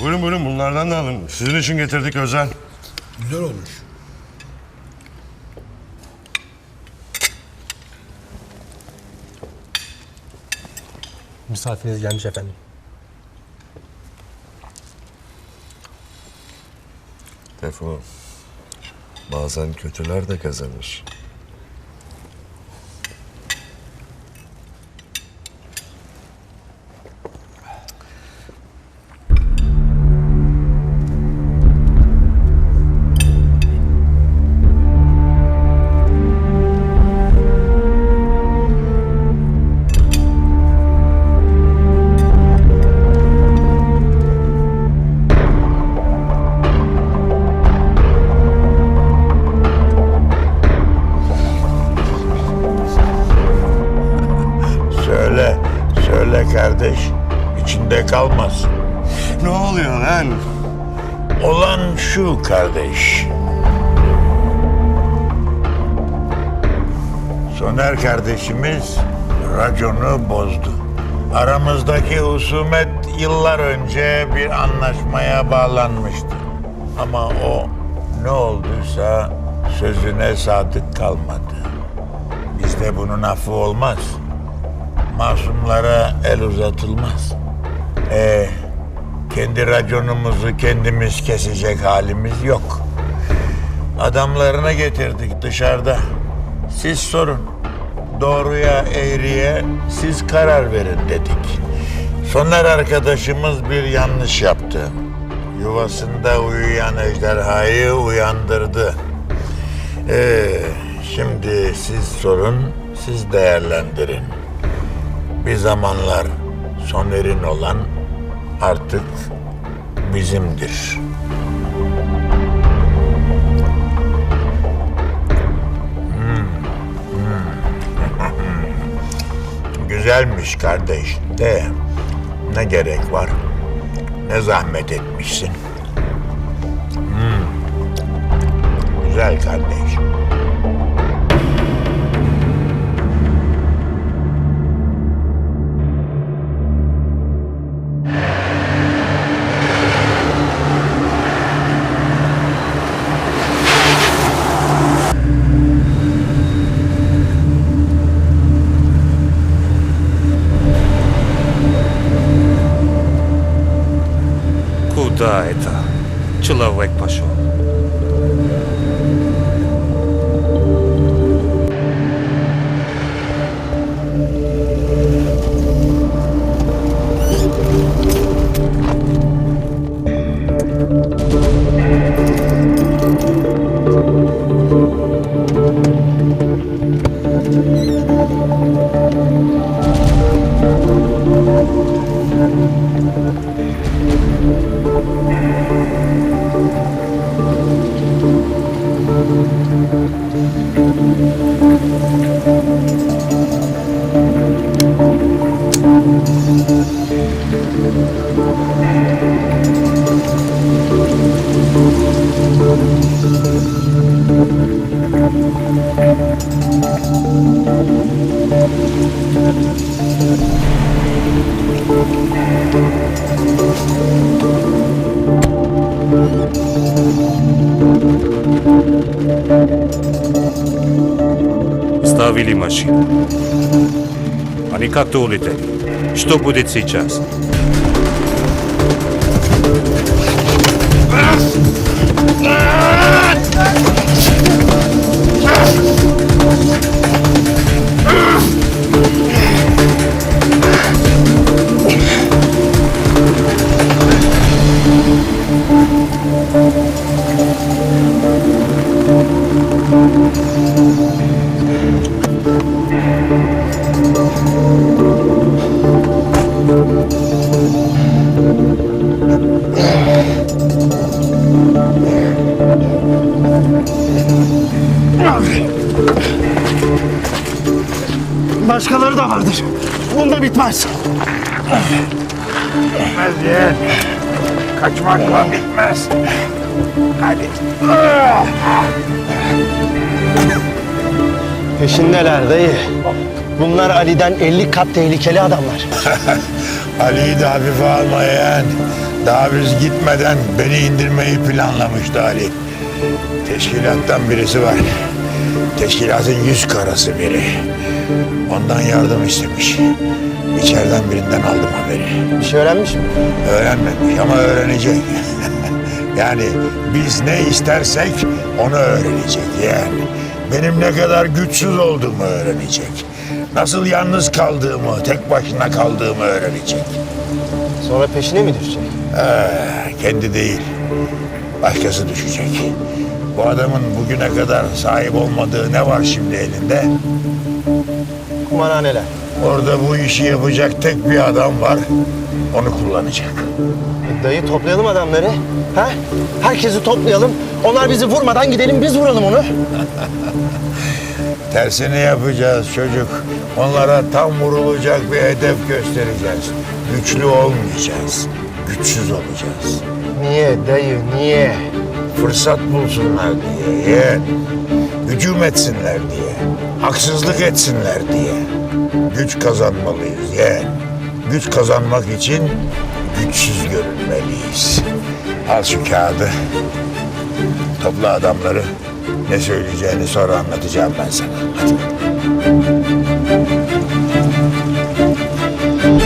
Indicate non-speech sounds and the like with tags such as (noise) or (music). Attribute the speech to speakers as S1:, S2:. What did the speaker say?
S1: Buyurun buyurun bunlardan da alın. Sizin için getirdik özel.
S2: Güzel olmuş.
S3: Misafiriniz gelmiş efendim.
S1: Tefo. Bazen kötüler de kazanır.
S4: Kardeş. İçinde kalmaz.
S1: Ne oluyor lan?
S4: Olan şu kardeş. Soner kardeşimiz raconu bozdu. Aramızdaki husumet yıllar önce bir anlaşmaya bağlanmıştı. Ama o ne olduysa sözüne sadık kalmadı. Bizde bunun affı olmaz. Masumlara el uzatılmaz. Ee, kendi raconumuzu kendimiz kesecek halimiz yok. Adamlarını getirdik dışarıda. Siz sorun. Doğruya eğriye siz karar verin dedik. Soner arkadaşımız bir yanlış yaptı. Yuvasında uyuyan ejderhayı uyandırdı. Ee, şimdi siz sorun, siz değerlendirin. Bir zamanlar Soner'in olan artık bizimdir. Hmm, hmm. (laughs) Güzelmiş kardeş de ne gerek var? Ne zahmet etmişsin? Hmm. Güzel kardeş.
S5: Человек пошел. Ставили машину. Они как-то улетели. Что будет сейчас?
S3: Başkaları da vardır. Bunda bitmez.
S4: Bitmez yeğen. Kaçmakla bitmez. Hadi.
S3: Peşindeler dayı. Bunlar Ali'den 50 kat tehlikeli adamlar. (laughs)
S4: Ali'yi de hafife almayan, daha biz gitmeden beni indirmeyi planlamıştı Ali. Teşkilattan birisi var. Teşkilatın yüz karası biri. Ondan yardım istemiş. İçeriden birinden aldım haberi.
S3: Bir şey öğrenmiş mi?
S4: Öğrenmemiş ama öğrenecek. (laughs) yani biz ne istersek onu öğrenecek yani. Benim ne kadar güçsüz olduğumu öğrenecek. Nasıl yalnız kaldığımı, tek başına kaldığımı öğrenecek.
S3: Sonra peşine mi düşecek?
S4: Ee, kendi değil, başkası düşecek. Bu adamın bugüne kadar sahip olmadığı ne var şimdi elinde?
S3: Kumarhaneler.
S4: Orada bu işi yapacak tek bir adam var. Onu kullanacak.
S3: E, dayı toplayalım adamları. Ha? Herkesi toplayalım. Onlar bizi vurmadan gidelim biz vuralım onu. (laughs)
S4: Tersini yapacağız çocuk. Onlara tam vurulacak bir hedef göstereceğiz. Güçlü olmayacağız. Güçsüz olacağız.
S3: Niye dayı niye?
S4: Fırsat bulsunlar diye. yeğen. Hücum etsinler diye. Haksızlık etsinler diye. Güç kazanmalıyız yeğen. Güç kazanmak için güçsüz görünmeliyiz. Al şu kağıdı. Topla adamları. Ne söyleyeceğini sonra anlatacağım ben sana. Hadi.